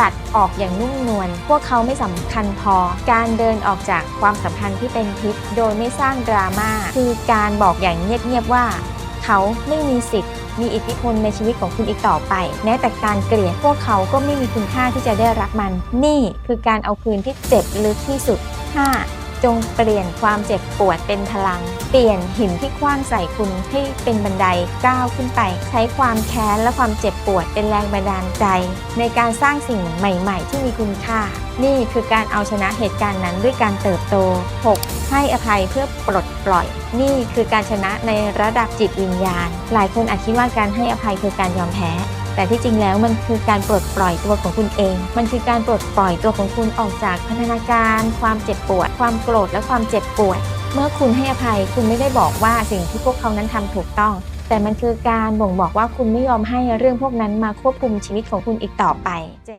ตัดออกอย่างนุ่มนวลพวกเขาไม่สำคัญพอ การเดินออกจากความสัมพันธ์ที่เป็นพิษโดยไม่สร้างดราม่าคือการบอกอย่างเงียบๆว่า เขาไม่มีสิทธิ์มีอิทธิพลในชีวิตของคุณอีกต่อไป แม้แต่การเกลียดพวกเขาก็ไม่มีคุณค่าที่จะได้รับมัน นี่คือการเอาคืนที่เจ็บลึกที่สุด 5. จงเปลี่ยนความเจ็บปวดเป็นพลัง เปลี่ยนหินที่คว้างใส่คุณให้เป็นบันไดก้าวขึ้นไป ใช้ความแค้นและความเจ็บปวดเป็นแรงบันดาลใจ ในการสร้างสิ่งใหม่ๆ ที่มีคุณค่า นี่คือการเอาชนะเหตุการณ์นั้นด้วยการเติบโต 6. ให้อภัยเพื่อปลดปล่อย นี่คือการชนะในระดับจิตวิญญาณ หลายคนอาจคิดว่าการให้อภัยคือการยอมแพ้ แต่ที่จริงแล้วมันคือการปลดปล่อยตัวของคุณเอง มันคือการปลดปล่อยตัวของคุณออกจากพันธนาการ ความเจ็บปวด ความโกรธและความเจ็บปวด เมื่อคุณให้อภัยคุณไม่ได้บอกว่าสิ่งที่พวกเขานั้นทำถูกต้อง แต่มันคือการบ่งบอกว่าคุณไม่ยอมให้เรื่องพวกนั้นมาควบคุมชีวิตของคุณอีกต่อไป